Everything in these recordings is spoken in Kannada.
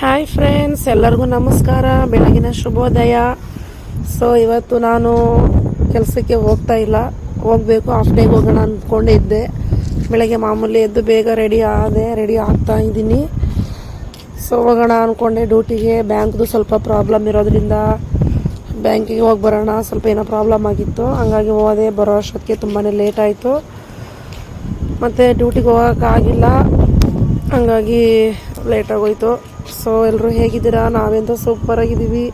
ಹಾಯ್ ಫ್ರೆಂಡ್ಸ್ ಎಲ್ಲರಿಗೂ ನಮಸ್ಕಾರ. ಬೆಳಗಿನ ಶುಭೋದಯ. ಸೊ ಇವತ್ತು ನಾನು ಕೆಲಸಕ್ಕೆ ಹೋಗ್ತಾ ಇಲ್ಲ. ಹೋಗಬೇಕು. ಹಾಫ್ ಡೇಗೆ ಹೋಗೋಣ ಅಂದ್ಕೊಂಡಿದ್ದೆ ಬೆಳಗ್ಗೆ ಮಾಮೂಲಿ ಎದ್ದು ಬೇಗ ರೆಡಿ ಆದೆ. ರೆಡಿ ಆಗ್ತಾ ಇದ್ದೀನಿ. ಸೊ ಹೋಗೋಣ ಅಂದ್ಕೊಂಡೆ ಡ್ಯೂಟಿಗೆ ಬ್ಯಾಂಕ್ದು ಸ್ವಲ್ಪ ಪ್ರಾಬ್ಲಮ್ ಇರೋದ್ರಿಂದ ಬ್ಯಾಂಕಿಗೆ ಹೋಗಿ ಬರೋಣ. ಸ್ವಲ್ಪ ಏನೋ ಪ್ರಾಬ್ಲಮ್ ಆಗಿತ್ತು. ಹಂಗಾಗಿ ಹೋದೆ. ಬರೋ ಅಷ್ಟೊತ್ತಿಗೆ ತುಂಬಾ ಲೇಟ್ ಆಯಿತು. ಮತ್ತು ಡ್ಯೂಟಿಗೆ ಹೋಗೋಕ್ಕಾಗಿಲ್ಲ ಹಂಗಾಗಿ ಲೇಟ್ ಆಗೋಯ್ತು. ಸೊ ಎಲ್ಲರೂ ಹೇಗಿದ್ದೀರಾ? ನಾವೆಂತೂ ಸೂಪರ್ ಆಗಿದ್ದೀವಿ.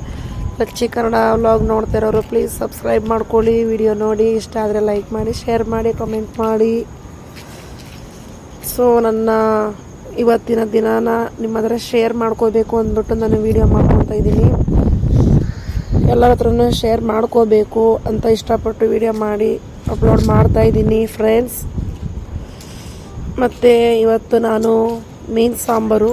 ಲಚ್ಚಿ ಕನ್ನಡ ವ್ಲಾಗ್ ನೋಡ್ತಾ ಇರೋರು ಪ್ಲೀಸ್ ಸಬ್ಸ್ಕ್ರೈಬ್ ಮಾಡ್ಕೊಳ್ಳಿ. ವಿಡಿಯೋ ನೋಡಿ, ಇಷ್ಟ ಆದರೆ ಲೈಕ್ ಮಾಡಿ ಶೇರ್ ಮಾಡಿ ಕಮೆಂಟ್ ಮಾಡಿ. ಸೊ ನನ್ನ ಇವತ್ತಿನ ದಿನಾನ ನಿಮ್ಮ ಹತ್ರ ಶೇರ್ ಮಾಡ್ಕೋಬೇಕು ಅಂದ್ಬಿಟ್ಟು ನಾನು ವಿಡಿಯೋ ಮಾಡ್ಕೊತಾ ಇದ್ದೀನಿ. ಎಲ್ಲರ ಹತ್ರನೂ ಶೇರ್ ಮಾಡ್ಕೋಬೇಕು ಅಂತ ಇಷ್ಟಪಟ್ಟು ವಿಡಿಯೋ ಮಾಡಿ ಅಪ್ಲೋಡ್ ಮಾಡ್ತಾ ಇದ್ದೀನಿ ಫ್ರೆಂಡ್ಸ್ ಮತ್ತು ಇವತ್ತು ನಾನು ಮೀನು ಸಾಂಬಾರು.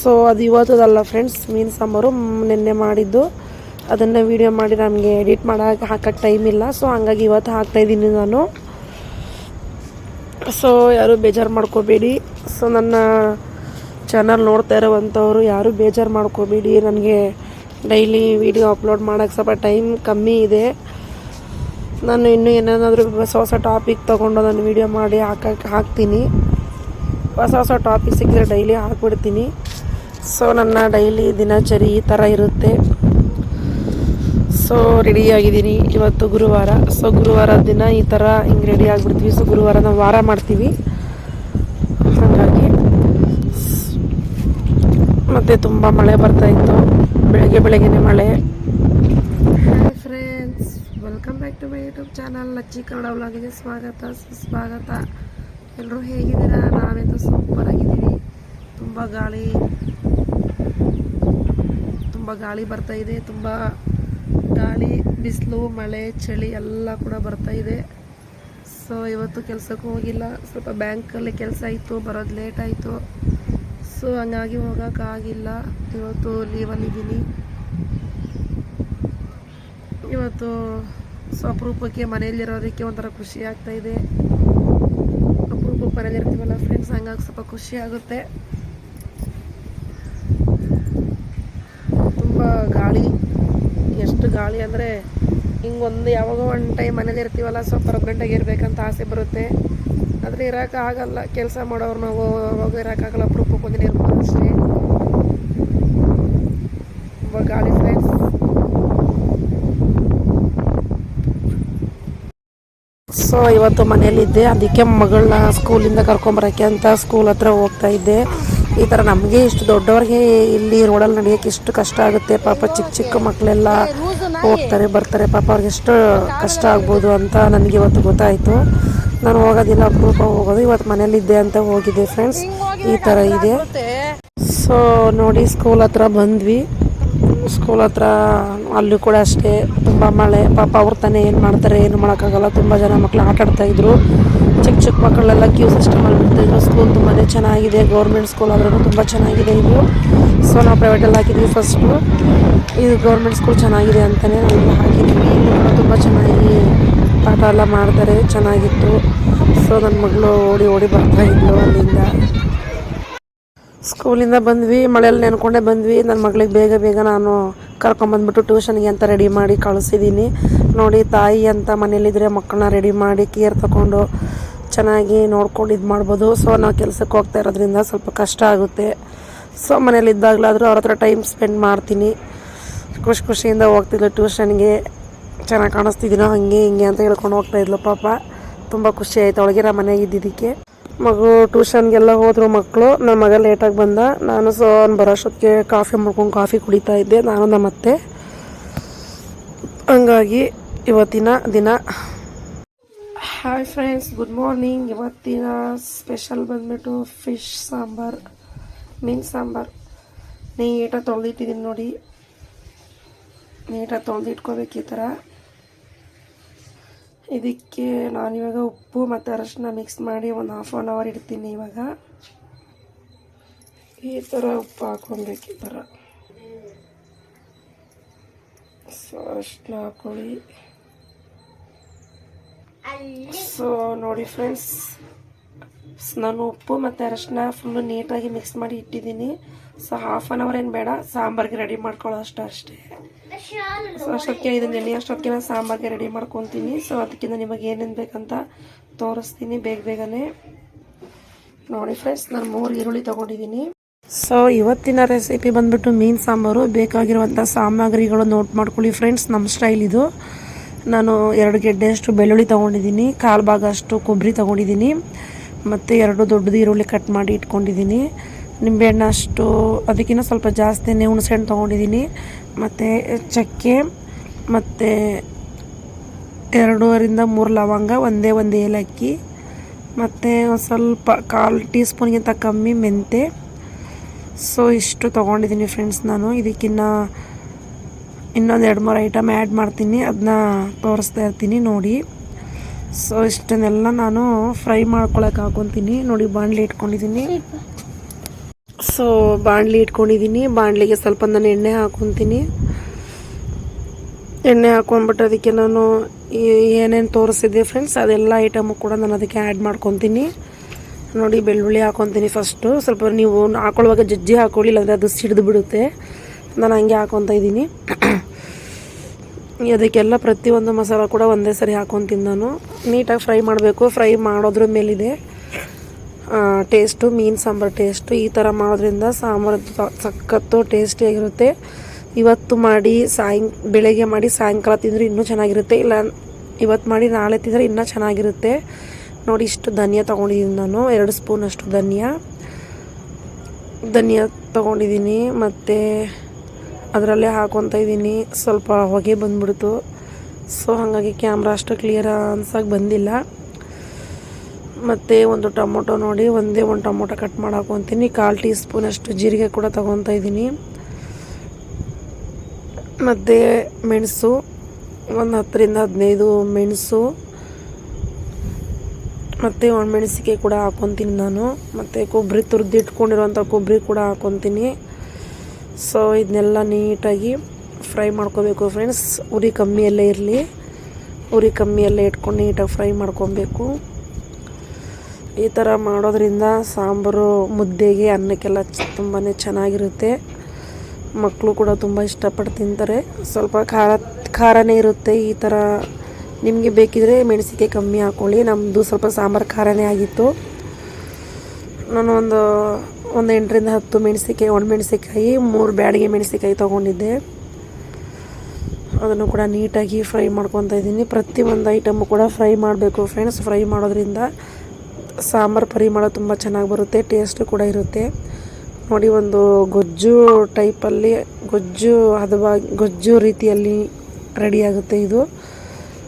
ಸೊ ಅದು ಇವತ್ತದಲ್ಲ ಫ್ರೆಂಡ್ಸ್ ಮೀನು ಸಾಂಬಾರು ನಿನ್ನೆ ಮಾಡಿದ್ದು. ಅದನ್ನು ವೀಡಿಯೋ ಮಾಡಿ ನಮಗೆ ಎಡಿಟ್ ಮಾಡೋಕ್ಕೆ ಹಾಕೋಕ್ಕೆ ಟೈಮ್ ಇಲ್ಲ. ಸೊ ಹಂಗಾಗಿ ಇವತ್ತು ಹಾಕ್ತಾಯಿದ್ದೀನಿ ನಾನು. ಸೊ ಯಾರು ಬೇಜಾರು ಮಾಡ್ಕೋಬೇಡಿ. ಸೊ ನನ್ನ ಚಾನಲ್ ನೋಡ್ತಾ ಇರೋವಂಥವ್ರು ಯಾರು ಬೇಜಾರು ಮಾಡ್ಕೋಬೇಡಿ. ನನಗೆ ಡೈಲಿ ವಿಡಿಯೋ ಅಪ್ಲೋಡ್ ಮಾಡೋಕ್ಕೆ ಸ್ವಲ್ಪ ಟೈಮ್ ಕಮ್ಮಿ ಇದೆ. ನಾನು ಇನ್ನೂ ಏನೇನಾದರೂ ಹೊಸ ಹೊಸ ಟಾಪಿಕ್ ತೊಗೊಂಡು ನಾನು ವೀಡಿಯೋ ಮಾಡಿ ಹಾಕಕ್ಕೆ ಹಾಕ್ತೀನಿ. ಹೊಸ ಹೊಸ ಟಾಪಿಕ್ ಸಿಕ್ಕಿದ್ರೆ ಡೈಲಿ ಹಾಕ್ಬಿಡ್ತೀನಿ. ಸೊ ನನ್ನ ಡೈಲಿ ದಿನಚರಿ ಈ ಥರ ಇರುತ್ತೆ. ಸೊ ರೆಡಿಯಾಗಿದ್ದೀನಿ ಇವತ್ತು ಗುರುವಾರ. ಸೊ ಗುರುವಾರ ದಿನ ಈ ಥರ ಹಿಂಗೆ ರೆಡಿ ಆಗಿಬಿಡ್ತೀವಿ. ಸೊ ಗುರುವಾರ ನಾವು ವಾರ ಮಾಡ್ತೀವಿ. ಹಾಗಾಗಿ ಮತ್ತು ತುಂಬ ಮಳೆ ಬರ್ತಾ ಇತ್ತು. ಬೆಳಗ್ಗೆ ಬೆಳಗ್ಗೆನೆ ಮಳೆ. Hi friends welcome back to my YouTube channel Lacchi Kannada ವ್ಲಾಗಿಗೆ ಸ್ವಾಗತ, ಸುಸ್ವಾಗತ. ಎಲ್ಲರೂ ಹೇಗಿದ್ದೀರಾ? ನಾವೆಂತೂ ಸೂಪರ್ ಆಗಿದ್ದೀವಿ. ತುಂಬ ಗಾಳಿ ತುಂಬ ಗಾಳಿ ಬರ್ತಾ ಇದೆ, ತುಂಬ ಗಾಳಿ, ಬಿಸಿಲು, ಮಳೆ, ಚಳಿ ಎಲ್ಲ ಕೂಡ ಬರ್ತಾ ಇದೆ. ಸೊ ಇವತ್ತು ಕೆಲಸಕ್ಕೂ ಹೋಗಿಲ್ಲ. ಸ್ವಲ್ಪ ಬ್ಯಾಂಕಲ್ಲಿ ಕೆಲಸ ಇತ್ತು, ಬರೋದು ಲೇಟ್ ಆಯಿತು. ಸೊ ಹಂಗಾಗಿ ಹೋಗೋಕ್ಕಾಗಿಲ್ಲ ಇವತ್ತು ಲೀವಲ್ಲಿದ್ದೀನಿ ಇವತ್ತು ಸೊ ಅಪರೂಪಕ್ಕೆ ಮನೆಯಲ್ಲಿರೋದಕ್ಕೆ ಒಂಥರ ಖುಷಿ ಆಗ್ತಾ ಇದೆ. ಅಪರೂಪಕ್ಕೆ ಮನೇಲಿರ್ತೀವಲ್ಲ ಫ್ರೆಂಡ್ಸ್ ಹಂಗಾಗಿ ಸ್ವಲ್ಪ ಖುಷಿ ಆಗುತ್ತೆ ತುಂಬ ಗಾಳಿ, ಎಷ್ಟು ಗಾಳಿ ಅಂದರೆ ಹಿಂಗೊಂದು ಯಾವಾಗೋ ಒಂದು ಟೈಮ್ ಮನೇಲಿ ಇರ್ತೀವಲ್ಲ, ಸ್ವಲ್ಪ ಪರ್ಮನೆಂಟಾಗಿ ಇರಬೇಕಂತ ಆಸೆ ಬರುತ್ತೆ. ಆದರೆ ಇರೋಕೆ ಆಗಲ್ಲ, ಕೆಲಸ ಮಾಡೋರು ನಾವು ಅವಾಗ ಇರೋಕ್ಕಾಗಲ್ಲ ಅಪರೂಪಕ್ಕೆ ಒಂದಿನ ಇರ್ಬೋದು ಅಷ್ಟೇ. ಗಾಳಿ ಫ್ರೆಂಡ್ಸ್ ಸೊ ಇವತ್ತು ಮನೇಲಿದ್ದೆ, ಅದಕ್ಕೆ ಮಗಳನ್ನ ಸ್ಕೂಲಿಂದ ಕರ್ಕೊಂಬರೋಕ್ಕೆ ಅಂತ ಸ್ಕೂಲ್ ಹತ್ರ ಹೋಗ್ತಾ ಇದ್ದೆ. ಈ ಥರ ನಮಗೆ ಇಷ್ಟು ದೊಡ್ಡವ್ರಿಗೆ ಇಲ್ಲಿ ರೋಡಲ್ಲಿ ನಡೆಯೋಕ್ಕೆ ಇಷ್ಟು ಕಷ್ಟ ಆಗುತ್ತೆ. ಪಾಪ ಚಿಕ್ಕ ಚಿಕ್ಕ ಮಕ್ಕಳೆಲ್ಲ ಹೋಗ್ತಾರೆ, ಬರ್ತಾರೆ. ಪಾಪ ಅವ್ರಿಗೆ ಎಷ್ಟು ಕಷ್ಟ ಆಗ್ಬೋದು ಅಂತ ನನಗೆ ಇವತ್ತು ಗೊತ್ತಾಯಿತು. ನಾನು ಹೋಗೋದಿಲ್ಲ ಅಪರೂಪ ಹೋಗೋದು. ಇವತ್ತು ಮನೇಲಿದ್ದೆ ಅಂತ ಹೋಗಿದ್ದೆ ಫ್ರೆಂಡ್ಸ್ ಈ ಥರ ಇದೆ. ಸೊ ನೋಡಿ ಸ್ಕೂಲ್ ಹತ್ರ ಬಂದ್ವಿ. ಸ್ಕೂಲ್ ಹತ್ರ ಅಲ್ಲೂ ಕೂಡ ಅಷ್ಟೇ. ತುಂಬ ಮಳೆ, ಪಾಪ ಅವ್ರ ತಾನೇ ಏನು ಮಾಡ್ತಾರೆ, ಏನು ಮಾಡೋಕ್ಕಾಗಲ್ಲ. ತುಂಬ ಜನ ಮಕ್ಕಳು ಆಟ ಆಡ್ತಾ ಇದ್ರು. ಚಿಕ್ಕ ಚಿಕ್ಕ ಮಕ್ಕಳೆಲ್ಲ ಕ್ಯೂ ಸಿಸ್ಟಮಲ್ಲಿ ಬಿಡ್ತಾಯಿದ್ರು ಸ್ಕೂಲ್ ತುಂಬಾ ಚೆನ್ನಾಗಿದೆ. ಗೌರ್ಮೆಂಟ್ ಸ್ಕೂಲ್ ಆದ್ರೂ ತುಂಬ ಚೆನ್ನಾಗಿದೆ ಇದು. ಸೊ ನಾವು ಪ್ರೈವೇಟಲ್ಲಿ ಹಾಕಿದ್ವಿ ಫಸ್ಟು ಇದು ಗೌರ್ಮೆಂಟ್ ಸ್ಕೂಲ್ ಚೆನ್ನಾಗಿದೆ ಅಂತಲೇ ನಾವು ಹಾಕಿದ್ವಿ. ಇದು ತುಂಬ ಚೆನ್ನಾಗಿ ಪಾಠ ಎಲ್ಲ ಮಾಡ್ತಾರೆ. ಚೆನ್ನಾಗಿತ್ತು. ಸೊ ನನ್ನ ಮಗಳು ಓಡಿ ಓಡಿ ಬರ್ತಾ ಇದ್ಲು ಅಲ್ಲಿಂದ. ಸ್ಕೂಲಿಂದ ಬಂದ್ವಿ. ಮಳೆಯಲ್ಲಿ ನೆನ್ಕೊಂಡೇ ಬಂದ್ವಿ. ನನ್ನ ಮಗಳಿಗೆ ಬೇಗ ಬೇಗ ನಾನು ಕರ್ಕೊಂಬಂದ್ಬಿಟ್ಟು ಟ್ಯೂಷನ್ಗೆ ಅಂತ ರೆಡಿ ಮಾಡಿ ಕಳಿಸಿದ್ದೀನಿ ನೋಡಿ, ತಾಯಿ ಅಂತ ಮನೇಲಿದ್ದರೆ ಮಕ್ಕಳನ್ನ ರೆಡಿ ಮಾಡಿ ಕೇರ್ ತಗೊಂಡು ಚೆನ್ನಾಗಿ ನೋಡ್ಕೊಂಡು ಇದು ಮಾಡ್ಬೋದು. ಸೊ ನಾವು ಕೆಲಸಕ್ಕೆ ಹೋಗ್ತಾ ಇರೋದ್ರಿಂದ ಸ್ವಲ್ಪ ಕಷ್ಟ ಆಗುತ್ತೆ. ಸೊ ಮನೇಲಿದ್ದಾಗಲಾದರೂ ಅವ್ರ ಹತ್ರ ಟೈಮ್ ಸ್ಪೆಂಡ್ ಮಾಡ್ತೀನಿ. ಖುಷಿ ಖುಷಿಯಿಂದ ಹೋಗ್ತಿದ್ಲು ಟ್ಯೂಷನ್ಗೆ. ಚೆನ್ನಾಗಿ ಕಾಣಿಸ್ತಿದ್ದೀನೋ ಹಂಗೆ ಹಿಂಗೆ ಅಂತ ಹೇಳ್ಕೊಂಡು ಹೋಗ್ತಾ ಇದ್ಲು ಪಾಪ. ತುಂಬ ಖುಷಿ ಆಯ್ತು. ಅವಳಿಗೆ ನಮ್ಮ ಮನೆಗೆ ಇದ್ದಿದ್ದಕ್ಕೆ. ಮಗು ಟ್ಯೂಷನ್ಗೆಲ್ಲ ಹೋದ್ರು ಮಕ್ಕಳು ನನ್ನ ಮಗ ಲೇಟಾಗಿ ಬಂದ. ನಾನು ಸೊ ಅವ್ನು ಬರೋಷ್ಟೊತ್ತಿಗೆ ಕಾಫಿ ಮಾಡ್ಕೊಂಡು ಕಾಫಿ ಕುಡಿತಾ ಇದ್ದೆ. ನಾನು ನಮ್ಮ ಅತ್ತೆ. ಹಂಗಾಗಿ ಇವತ್ತಿನ ದಿನ. ಹಾಯ್ ಫ್ರೆಂಡ್ಸ್ ಗುಡ್ ಮಾರ್ನಿಂಗ್ ಇವತ್ತಿನ ಸ್ಪೆಷಲ್ ಬಂದ್ಬಿಟ್ಟು ಫಿಶ್ ಸಾಂಬಾರ್, ಮೀನು ಸಾಂಬಾರ್. ನೀಟಾಗಿ ತೊಳೆದಿಟ್ಟಿದ್ದೀನಿ ನೋಡಿ. ನೀಟಾಗಿ ತೊಳೆದಿಟ್ಕೋಬೇಕು ಈ ಥರ ಇದಕ್ಕೆ ನಾನಿವಾಗ ಉಪ್ಪು ಮತ್ತು ಅರಶಿನ ಮಿಕ್ಸ್ ಮಾಡಿ ಒಂದು ಹಾಫ್ ಆನ್ ಅವರ್ ಇಡ್ತೀನಿ ಇವಾಗ. ಈ ಥರ ಉಪ್ಪು ಹಾಕೊಬೇಕು ಈ ಥರ. ಸೊ ಅರಶಿನ ಹಾಕೊಳ್ಳಿ ಸೊ ನೋಡಿ ಫ್ರೆಂಡ್ಸ್ ನಾನು ಉಪ್ಪು ಮತ್ತು ಅರಶಿನ ಫುಲ್ಲು ನೀಟಾಗಿ ಮಿಕ್ಸ್ ಮಾಡಿ ಇಟ್ಟಿದ್ದೀನಿ. ಸೊ ಹಾಫ್ ಆನ್ ಅವರ್ ಏನು ಬೇಡ, ಸಾಂಬಾರ್ಗೆ ರೆಡಿ ಮಾಡ್ಕೊಳ್ಳೋಷ್ಟು ಅಷ್ಟೇ. ಸೊ ಅಷ್ಟೊತ್ತಿಗೆ ಇದನ್ನ ಎಣ್ಣೆ ಅಷ್ಟೊತ್ತಿಗೆ ನಾನು ಸಾಂಬಾರಿಗೆ ರೆಡಿ ಮಾಡ್ಕೊತೀನಿ. ಸೊ ಅದಕ್ಕಿಂತ ನಿಮಗೆ ಏನೇನು ಬೇಕಂತ ತೋರಿಸ್ತೀನಿ ಬೇಗ ಬೇಗನೆ. ನೋಡಿ ಫ್ರೆಂಡ್ಸ್ ನಾನು ಮೂರು ಈರುಳ್ಳಿ ತೊಗೊಂಡಿದ್ದೀನಿ. ಸೊ ಇವತ್ತಿನ ರೆಸಿಪಿ ಬಂದ್ಬಿಟ್ಟು ಮೀನು ಸಾಂಬಾರು. ಬೇಕಾಗಿರುವಂಥ ಸಾಮಗ್ರಿಗಳು ನೋಟ್ ಮಾಡ್ಕೊಳ್ಳಿ ಫ್ರೆಂಡ್ಸ್ ನಮ್ಮ ಸ್ಟೈಲ್ ಇದು. ನಾನು ಎರಡು ಗೆಡ್ಡೆಯಷ್ಟು ಬೆಳ್ಳುಳ್ಳಿ ತೊಗೊಂಡಿದ್ದೀನಿ ಕಾಲು ಭಾಗ ಅಷ್ಟು ಕೊಬ್ಬರಿ ತೊಗೊಂಡಿದ್ದೀನಿ ಮತ್ತು ಎರಡು ದೊಡ್ಡದು ಈರುಳ್ಳಿ ಕಟ್ ಮಾಡಿ ಇಟ್ಕೊಂಡಿದ್ದೀನಿ. ನಿಂಬೆಹಣ್ಣು ಅಷ್ಟು ಅದಕ್ಕಿಂತ ಸ್ವಲ್ಪ ಜಾಸ್ತಿನೇ ಹುಣಸೆಹಣ್ಣು ತೊಗೊಂಡಿದ್ದೀನಿ. ಮತ್ತು ಚಕ್ಕೆ, ಮತ್ತು ಎರಡೂವರಿಂದ ಮೂರು ಲವಂಗ, ಒಂದೇ ಒಂದು ಏಲಕ್ಕಿ, ಮತ್ತು ಒಂದು ಸ್ವಲ್ಪ ಕಾಲು ಟೀ ಸ್ಪೂನ್ಗಿಂತ ಕಮ್ಮಿ ಮೆಂತೆ. ಸೊ ಇಷ್ಟು ತೊಗೊಂಡಿದ್ದೀನಿ ಫ್ರೆಂಡ್ಸ್ ನಾನು. ಇದಕ್ಕಿನ್ನ ಇನ್ನೊಂದು ಎರಡು ಮೂರು ಐಟಮ್ ಆ್ಯಡ್ ಮಾಡ್ತೀನಿ. ಅದನ್ನ ತೋರಿಸ್ತಾ ಇರ್ತೀನಿ ನೋಡಿ. ಸೊ ಇಷ್ಟನ್ನೆಲ್ಲ ನಾನು ಫ್ರೈ ಮಾಡ್ಕೊಳಕ್ಕೆ ಹಾಕೊತೀನಿ. ನೋಡಿ, ಬಾಣಲೆ ಇಟ್ಕೊಂಡಿದ್ದೀನಿ. ಸೊ ಬಾಣಲಿ ಇಟ್ಕೊಂಡಿದ್ದೀನಿ ಬಾಣಲಿಗೆ ಸ್ವಲ್ಪ ನಾನು ಎಣ್ಣೆ ಹಾಕೊತೀನಿ. ಎಣ್ಣೆ ಹಾಕೊಂಡ್ಬಿಟ್ಟು ಅದಕ್ಕೆ ನಾನು ಏನೇನು ತೋರಿಸಿದ್ದೆ ಫ್ರೆಂಡ್ಸ್ ಅದೆಲ್ಲ ಐಟಮು ಕೂಡ ನಾನು ಅದಕ್ಕೆ ಆ್ಯಡ್ ಮಾಡ್ಕೊತೀನಿ. ನೋಡಿ, ಬೆಳ್ಳುಳ್ಳಿ ಹಾಕೊತೀನಿ ಫಸ್ಟು ಸ್ವಲ್ಪ ನೀವು ಹಾಕೊಳ್ಳುವಾಗ ಜಜ್ಜಿ ಹಾಕೊಳ್ಳಿ, ಇಲ್ಲಾಂದರೆ ಅದು ಸಿಡಿದು ಬಿಡುತ್ತೆ. ನಾನು ಹಂಗೆ ಹಾಕೊತಾ ಇದ್ದೀನಿ. ಅದಕ್ಕೆಲ್ಲ ಪ್ರತಿಯೊಂದು ಮಸಾಲ ಕೂಡ ಒಂದೇ ಸರಿ ಹಾಕೊತೀನಿ ನಾನು. ನೀಟಾಗಿ ಫ್ರೈ ಮಾಡಬೇಕು. ಫ್ರೈ ಮಾಡೋದ್ರ ಮೇಲಿದೆ. ಟೇಸ್ಟು, ಮೀನು ಸಾಂಬಾರು ಟೇಸ್ಟು, ಈ ಥರ ಮಾಡೋದ್ರಿಂದ ಸಾಂಬಾರು ಸಖತ್ತು ಟೇಸ್ಟಿಯಾಗಿರುತ್ತೆ. ಇವತ್ತು ಮಾಡಿ ಸಾಯಂ, ಬೆಳಗ್ಗೆ ಮಾಡಿ ಸಾಯಂಕಾಲ ತಿಂದರೆ ಇನ್ನೂ ಚೆನ್ನಾಗಿರುತ್ತೆ. ಇಲ್ಲ, ಇವತ್ತು ಮಾಡಿ ನಾಳೆ ತಿಂದರೆ ಇನ್ನೂ ಚೆನ್ನಾಗಿರುತ್ತೆ. ನೋಡಿ, ಇಷ್ಟು ಧನಿಯಾ ತೊಗೊಂಡಿದ್ದೀನಿ ನಾನು. ಎರಡು ಸ್ಪೂನಷ್ಟು ಧನಿಯಾ. ಧನಿಯಾ ತೊಗೊಂಡಿದ್ದೀನಿ. ಮತ್ತು ಅದರಲ್ಲೇ ಹಾಕೊತ ಇದ್ದೀನಿ. ಸ್ವಲ್ಪ ಹೊಗೆ ಬಂದ್ಬಿಡ್ತು. ಸೊ, ಹಾಗಾಗಿ ಕ್ಯಾಮ್ರಾ ಅಷ್ಟು ಕ್ಲಿಯರ್ ಅನ್ಸಕ್ಕೆ ಬಂದಿಲ್ಲ. ಮತ್ತು ಒಂದು ಟೊಮೊಟೊ ನೋಡಿ ಒಂದೇ ಒಂದು ಟೊಮೊಟೊ ಕಟ್ ಮಾಡಾಕೊಂತೀನಿ ಕಾಲು ಟೀ ಸ್ಪೂನಷ್ಟು ಜೀರಿಗೆ ಕೂಡ ತೊಗೊತಾ ಇದ್ದೀನಿ. ಮತ್ತು ಮೆಣಸು, ಒಂದು ಹತ್ತರಿಂದ ಹದಿನೈದು ಮೆಣಸು, ಮತ್ತು ಒಣಮೆಣಸಿಗೆ ಕೂಡ ಹಾಕೊತೀನಿ ನಾನು. ಮತ್ತು ಕೊಬ್ಬರಿ ತುರಿದು ಕೊಬ್ಬರಿ ಕೂಡ ಹಾಕೊತೀನಿ. ಸೊ ಇದನ್ನೆಲ್ಲ ನೀಟಾಗಿ ಫ್ರೈ ಮಾಡ್ಕೋಬೇಕು ಫ್ರೆಂಡ್ಸ್ ಉರಿ ಕಮ್ಮಿಯಲ್ಲೇ ಇರಲಿ. ಉರಿ ಕಮ್ಮಿಯಲ್ಲೇ ಇಟ್ಕೊಂಡು ನೀಟಾಗಿ ಫ್ರೈ ಮಾಡ್ಕೊಬೇಕು. ಈ ಥರ ಮಾಡೋದ್ರಿಂದ ಸಾಂಬಾರು, ಮುದ್ದೆಗೆ ಅನ್ನಕ್ಕೆಲ್ಲ ತುಂಬಾ ಚೆನ್ನಾಗಿರುತ್ತೆ. ಮಕ್ಕಳು ಕೂಡ ತುಂಬ ಇಷ್ಟಪಟ್ಟು ತಿಂತಾರೆ. ಸ್ವಲ್ಪ ಖಾರ, ಖಾರನೇ ಇರುತ್ತೆ ಈ ಥರ ನಿಮಗೆ ಬೇಕಿದ್ರೆ ಮೆಣಸಿಗೆ ಕಮ್ಮಿ ಹಾಕ್ಕೊಳ್ಳಿ ನಮ್ಮದು ಸ್ವಲ್ಪ ಸಾಂಬಾರು ಖಾರನೇ ಆಗಿತ್ತು. ನಾನು ಒಂದು ಒಂದು ಎಂಟರಿಂದ ಹತ್ತು ಮೆಣಸಿಕಾಯಿ ಒಣಮೆಣಸಿಕಾಯಿ ಮೂರು ಬ್ಯಾಡಿಗೆ ಮೆಣಸಿಕಾಯಿ ತೊಗೊಂಡಿದ್ದೆ. ಅದನ್ನು ಕೂಡ ನೀಟಾಗಿ ಫ್ರೈ ಮಾಡ್ಕೊತಾ ಇದ್ದೀನಿ. ಪ್ರತಿಯೊಂದು ಐಟಮು ಕೂಡ ಫ್ರೈ ಮಾಡಬೇಕು ಫ್ರೆಂಡ್ಸ್. ಫ್ರೈ ಮಾಡೋದ್ರಿಂದ ಸಾಂಬಾರು ಪರಿಮಳ ತುಂಬ ಚೆನ್ನಾಗಿ ಬರುತ್ತೆ ಟೇಸ್ಟ್ ಕೂಡ ಇರುತ್ತೆ. ನೋಡಿ, ಒಂದು ಗೊಜ್ಜು ಟೈಪಲ್ಲಿ ಗೊಜ್ಜು ಹದವಾಗಿ ಗೊಜ್ಜು ರೀತಿಯಲ್ಲಿ ರೆಡಿಯಾಗುತ್ತೆ ಇದು.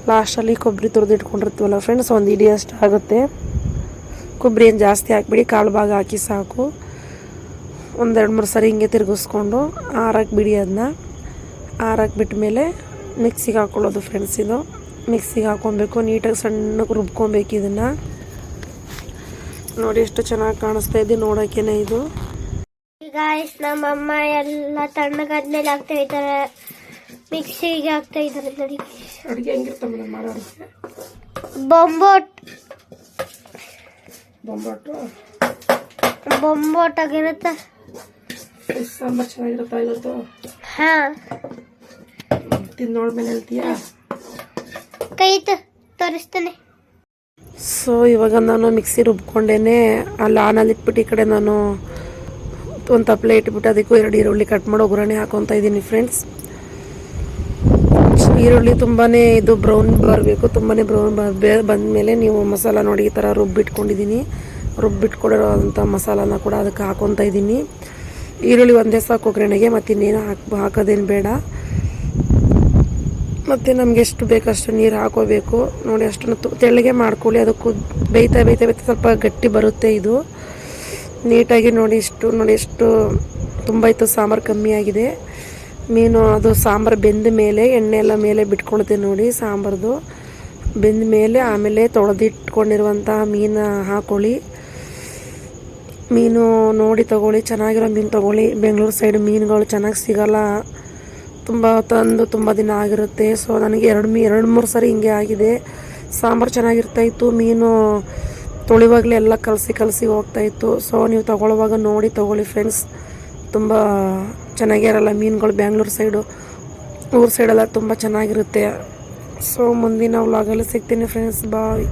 ಲಾಸ್ಟಲ್ಲಿ ಕೊಬ್ಬರಿ ತುರಿದು ಇಟ್ಕೊಂಡಿರ್ತೀವಲ್ಲ ಫ್ರೆಂಡ್ಸ್ ಒಂದು ಇಡಿಯಷ್ಟು ಆಗುತ್ತೆ. ಕೊಬ್ಬರಿ ಏನು ಜಾಸ್ತಿ ಹಾಕಿಬಿಡಿ, ಕಾಳು ಭಾಗ ಹಾಕಿ ಸಾಕು. ಒಂದೆರಡು ಮೂರು ಸರಿ ಹಿಂಗೆ ತಿರುಗಿಸ್ಕೊಂಡು ಆರಕ್ಕೆ ಬಿಡಿ ಅದನ್ನ ಆರಕ್ಕೆ ಬಿಟ್ಟ ಮೇಲೆ ಮಿಕ್ಸಿಗೆ ಹಾಕ್ಕೊಳ್ಳೋದು ಫ್ರೆಂಡ್ಸ್ ಇದು. ಮಿಕ್ಸಿಗೆ ಹಾಕ್ಕೊಬೇಕು ನೀಟಾಗಿ ಸಣ್ಣಕ್ಕೆ ರುಬ್ಕೊಬೇಕು ಇದನ್ನು. ನೋಡಿ ಎಷ್ಟು ಚೆನ್ನಾಗಿ ಕಾಣಿಸ್ತಾ ಇದೆ ನೋಡೋಕ್ಕೇನೆ ಇದು. ಈಗ ನಮ್ಮ ಅಮ್ಮ ಎಲ್ಲ ತಣ್ಣಗಾದ್ಮೇಲೆ ಆಗ್ತಾ ಇದ್ದಾರೆ. ಮಿಕ್ಸಿಗೆ ಹಾಕ್ತಾ ಇದ್ದಾರೆ ನೋಡಿ. ಅಡುಗೆ ಹೆಂಗಿರ್ತವೆ ಮಾಡೋರಿಗೆ ಬೊಂಬೋಟ್. ಬೊಂಬೋಟು? ಬೊಂಬೋಟ್ ಆಗಿರುತ್ತೆ. ಸಾಂಬಾರು ಚೆನ್ನಾಗಿರುತ್ತಾ ಇವತ್ತು? ಹಾ. ತಿಂದು ನೋಡ್ಮೇಲೆ ಹೇಳ್ತೀಯಾ? ಕೈ ತೋರಿಸ್ತೇನೆ. ಸೊ ಇವಾಗ ನಾನು ಮಿಕ್ಸಿ ರುಬ್ಕೊಂಡೇನೆ ಅಲ್ಲಿ ಆನಲ್ಲಿ ಇಟ್ಬಿಟ್ಟು ಈ ಕಡೆ ನಾನು ಒಂದು ತಪ್ಪಲೆ ಇಟ್ಬಿಟ್ಟು ಅದಕ್ಕೂ ಎರಡು ಈರುಳ್ಳಿ ಕಟ್ ಮಾಡಿ ಒಗ್ಗರಣೆ ಹಾಕೊತಾ ಇದ್ದೀನಿ ಫ್ರೆಂಡ್ಸ್ ಈರುಳ್ಳಿ ತುಂಬಾ ಇದು ಬ್ರೌನ್ ಬರಬೇಕು ತುಂಬಾ ಬ್ರೌನ್ ಬಂದಮೇಲೆ ನೀವು ಮಸಾಲ ನೋಡಿ ಈ ಥರ ರುಬ್ಬಿಟ್ಕೊಂಡಿದ್ದೀನಿ ರುಬ್ಬಿಟ್ಕೊಂಡಿರೋಂಥ ಮಸಾಲಾನ ಕೂಡ ಅದಕ್ಕೆ ಹಾಕೊತಾ ಇದ್ದೀನಿ. ಈರುಳ್ಳಿ ಒಂದೇ ಸಾಕು ಒಗ್ಗರಣೆಗೆ ಮತ್ತು ಇನ್ನೇನು ಹಾಕ್, ಹಾಕೋದೇನು ಬೇಡ. ಮತ್ತು ನಮ್ಗೆ ಎಷ್ಟು ಬೇಕಷ್ಟು ನೀರು ಹಾಕೋಬೇಕು. ನೋಡಿ ಅಷ್ಟನ್ನು ತೆಳ್ಳಗೆ ಮಾಡ್ಕೊಳ್ಳಿ. ಅದು ಕುದ್ ಬೇಯ್ತಾ ಬೇಯ್ತಾ ಬೇಯ್ತಾ ಸ್ವಲ್ಪ ಗಟ್ಟಿ ಬರುತ್ತೆ ಇದು. ನೀಟಾಗಿ ನೋಡಿ ಇಷ್ಟು, ನೋಡಿ ಎಷ್ಟು ತುಂಬ ಇತ್ತು ಸಾಂಬಾರು ಕಮ್ಮಿ ಆಗಿದೆ. ಮೀನು, ಅದು ಸಾಂಬಾರು ಬೆಂದ ಮೇಲೆ, ಎಣ್ಣೆ ಎಲ್ಲ ಮೇಲೆ ಬಿಟ್ಕೊಳುತ್ತೆ ನೋಡಿ ಸಾಂಬಾರ್ದು. ಬೆಂದ ಮೇಲೆ ಆಮೇಲೆ ತೊಳೆದಿಟ್ಕೊಂಡಿರುವಂತಹ ಮೀನು ಹಾಕೊಳ್ಳಿ. ಮೀನು ನೋಡಿ ತಗೊಳ್ಳಿ. ಚೆನ್ನಾಗಿರೋ ಮೀನು ತಗೊಳ್ಳಿ. ಬೆಂಗಳೂರು ಸೈಡ್ ಮೀನುಗಳು ಚೆನ್ನಾಗಿ ಸಿಗಲ್ಲ. ತುಂಬ ತಂದು ತುಂಬ ದಿನ ಆಗಿರುತ್ತೆ. ಸೊ ನನಗೆ ಎರಡು ಮೀ, ಎರಡು ಮೂರು ಸರಿ ಹಿಂಗೆ ಆಗಿದೆ. ಸಾಂಬಾರು ಚೆನ್ನಾಗಿರ್ತಾಯಿತ್ತು ಮೀನು ತೊಳಿವಾಗಲೇ ಎಲ್ಲ ಕಲಸಿ ಕಲಸಿ ಹೋಗ್ತಾಯಿತ್ತು ಸೊ ನೀವು ತಗೊಳ್ಳುವಾಗ ನೋಡಿ ತೊಗೊಳ್ಳಿ ಫ್ರೆಂಡ್ಸ್ ತುಂಬ ಚೆನ್ನಾಗೇ ಇರಲ್ಲ ಮೀನುಗಳು ಬ್ಯಾಂಗ್ಳೂರು ಸೈಡು ಊರು ಸೈಡೆಲ್ಲ ತುಂಬ ಚೆನ್ನಾಗಿರುತ್ತೆ. ಸೊ ಮುಂದಿನ ವ್ಲಾಗಲ್ಲಿ ಸಿಗ್ತೀನಿ ಫ್ರೆಂಡ್ಸ್ ಬಾಯ್